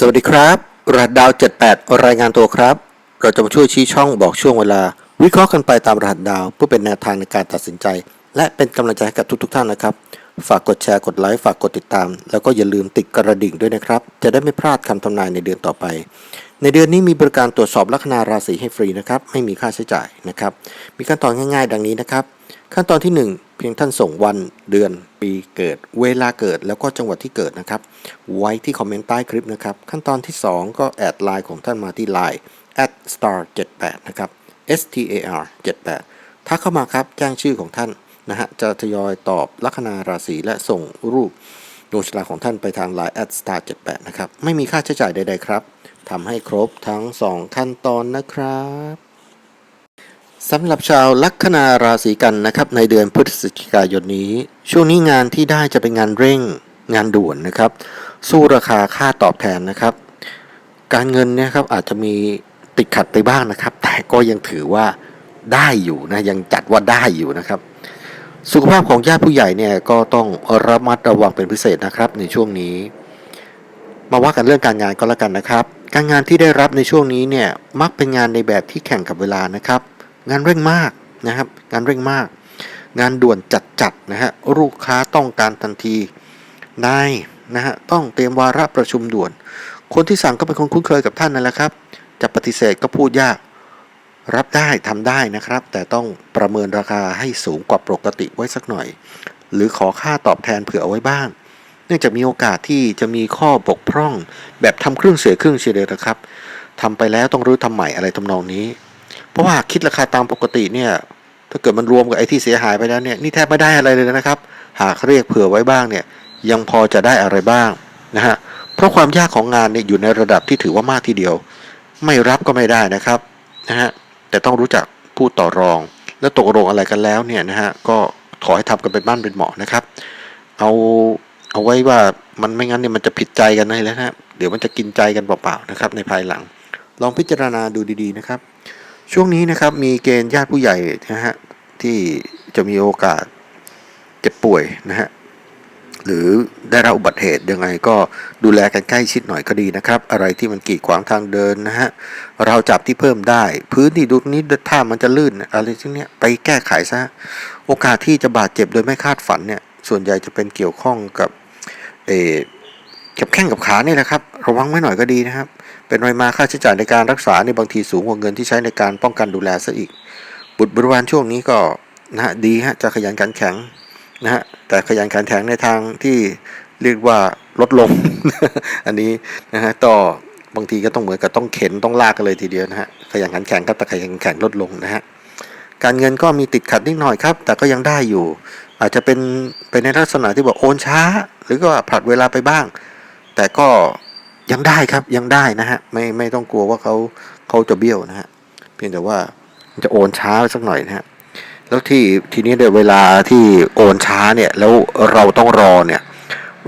สวัสดีครับรหัสดาว 78 รายงานตัวครับ เราจะมาช่วยชี้ช่องบอกช่วงเวลา วิเคราะห์กันไปตามรหัสดาว เพื่อเป็นแนวทางในการตัดสินใจ และเป็นกำลังใจให้กับทุกๆท่านนะครับ ฝากกดแชร์กดไลค์ฝากกดติดตาม แล้วก็อย่าลืมติดกระดิ่งด้วยนะครับ จะได้ไม่พลาดคำทำนายในเดือนต่อไป ในเดือนนี้มีบริการตรวจสอบลัคนาราศีให้ฟรีนะครับไม่มีค่าใช้จ่ายนะครับมีขั้นตอนง่าย ๆ ดังนี้นะครับ ขั้นตอนที่ 1 เพียงท่านส่งวันเดือนปีเกิด เวลาเกิดแล้วก็จังหวัดที่เกิดนะครับ ไว้ที่คอมเมนต์ใต้คลิปนะครับ ขั้นตอนที่ 2 ก็แอดไลน์ของท่านมาที่ไลน์ at star 78นะครับ s t a r 78ถ้าเข้ามาครับแจ้งชื่อของท่านนะฮะจะทยอยตอบลัคนาราศีและส่งรูปดวงชะตาของท่านไปทาง Line at star 78นะครับ ไม่มีค่าใช้จ่ายใด ๆ ครับทำให้ครบทั้ง 2 ขั้นตอนนะครับ สำหรับชาวลัคนาราศีกันนะครับในเดือนพฤศจิกายนนี้ ช่วงนี้งานที่ได้จะเป็นงานเร่งงานด่วนนะครับ สู้ราคาค่าตอบแทนนะครับ การเงินเนี่ยครับอาจจะมีติดขัดไปบ้างนะครับ แต่ก็ยังถือว่าได้อยู่นะยังจัดว่าได้อยู่นะครับ สุขภาพของญาติผู้ใหญ่เนี่ยก็ต้องระมัดระวังเป็นพิเศษนะครับในช่วงนี้ มาว่ากันเรื่องการงานก็แล้วกันนะครับ การงานที่ได้รับในช่วงนี้เนี่ยมักเป็นงานในแบบที่แข่งกับเวลานะครับ งานเร่งมากนะครับ งานเร่งมาก งานด่วนจัดๆนะฮะลูกค้าต้องการทันทีนายนะฮะต้องเตรียมวาระประชุมด่วน คนที่สั่งก็เป็นคนคุ้นเคยกับท่านนั่นแหละครับ จะปฏิเสธก็พูดยาก รับได้ทำได้นะครับ แต่ต้องประเมินราคาให้สูงกว่าปกติไว้สักหน่อย หรือขอค่าตอบแทนเผื่อเอาไว้บ้าง เนื่องจากมีโอกาสที่จะมีข้อบกพร่อง แบบทำครึ่งเสียครึ่งเชียเลยนะครับทำไปแล้วต้องรื้อทำใหม่อะไรทำนองนี้ ราะว่าคิดราคาตามปกติเนี่ยถ้าเกิดมันรวมกับไอ้ที่เสียหายไปแล้วเนี่ยนี่แทบไม่ได้อะไรเลยนะครับ หากเรียกเผื่อไว้บ้างเนี่ยยังพอจะได้อะไรบ้างนะฮะเพราะความยากของงานเนี่ยอยู่ในระดับที่ถือว่ามากทีเดียว ไม่รับก็ไม่ได้นะครับนะฮะแต่ต้องรู้จักพูดต่อรอง แล้วตกลงอะไรกันแล้วเนี่ยนะฮะก็ขอให้ทำกันเป็นบ้านเป็นเหมาะนะครับ เอาเอาไว้ว่ามันไม่งั้นเนี่ยมันจะผิดใจกันเลยนะฮะเดี๋ยวมันจะกินใจกันเปล่าๆนะครับในภายหลัง ลองพิจารณาดูดีๆนะครับ ช่วงนี้นะครับมีเกณฑ์ญาติผู้ใหญ่นะฮะที่จะมีโอกาสเจ็บป่วยนะฮะหรือได้รับอุบัติเหตุยังไงก็ดูแลกันใกล้ชิดหน่อยก็ดีนะครับ อะไรที่มันกีดขวางทางเดินนะฮะเราจับที่เพิ่มได้ พื้นที่ดูนี้ถ้ามันจะลื่นอะไรพวกเนี้ยไปแก้ไขซะโอกาสที่จะบาดเจ็บโดยไม่คาดฝันเนี่ยส่วนใหญ่จะเป็นเกี่ยวข้องกับเออกับแข้งกับขานี่ยนะครับ ระวังไว้หน่อยก็ดีนะครับ เป็นรมาค่าใช้จ่ายในการรักษาในบางทีสูงกว่าเงินที่ใช้ในการป้องกันดูแลซะอีก บุตรบริวารช่วงนี้ก็นะฮะดีฮะจะขยันขันแข็งนะฮะแต่ขยันขันแข็งในทางที่เรียกว่าลดลง อันนี้นะฮะต่อบางทีก็ต้องเหมือนกับต้องเข็นต้องลากกันเลยทีเดียวนะฮะขยันขันแข็งครับแต่ขยันขันแข็งลดลงนะฮะการเงินก็มีติดขัดนิดหน่อยครับ แต่ก็ยังได้อยู่ อาจจะเป็นเป็นในลักษณะที่บอกโอนช้า หรือก็ผลัดเวลาไปบ้าง แต่ก็ ยังได้ครับยังได้นะฮะไม่ไม่ต้องกลัวว่าเขาเขาจะเบี้ยวนะฮะเพียงแต่ว่าจะโอนช้าสักหน่อยนะฮะแล้วที่ทีนี้เดี๋ยวเวลาที่โอนช้าเนี่ยแล้วเราต้องรอเนี่ย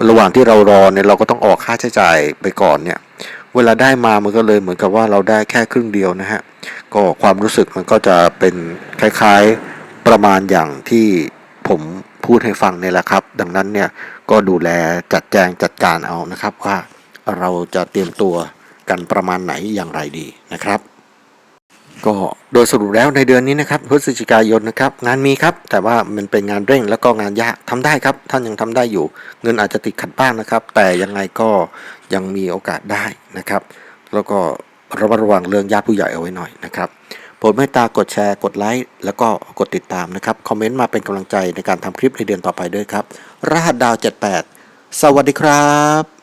ระหว่างที่เรารอเนี่ยเราก็ต้องออกค่าใช้จ่ายไปก่อนเนี่ย เวลาได้มามันก็เลยเหมือนกับว่าเราได้แค่ครึ่งเดียวนะฮะก็ความรู้สึกมันก็จะเป็นคล้ายๆประมาณอย่างที่ผมพูดให้ฟังเนี่ยแหละครับ ดังนั้นเนี่ยก็ดูแลจัดแจงจัดการเอานะครับว่า เราจะเตรียมตัวกันประมาณไหนอย่างไรดีนะครับ ก็โดยสรุปแล้วในเดือนนี้นะครับพฤศจิกายนนะครับงานมีครับ แต่ว่ามันเป็นงานเร่งแล้วก็งานยากทำได้ครับ ท่านยังทำได้อยู่ เงินอาจจะติดขัดบ้างนะครับ แต่ยังไงก็ยังมีโอกาสได้นะครับ แล้วก็ระมัดระวังเรื่องญาติผู้ใหญ่เอาไว้หน่อยนะครับโปรดเมตตากดแชร์กดไลค์แล้วก็กดติดตามนะครับ คอมเมนต์มาเป็นกำลังใจในการทำคลิปในเดือนต่อไปด้วยครับ รหัสดาว 78 สวัสดีครับ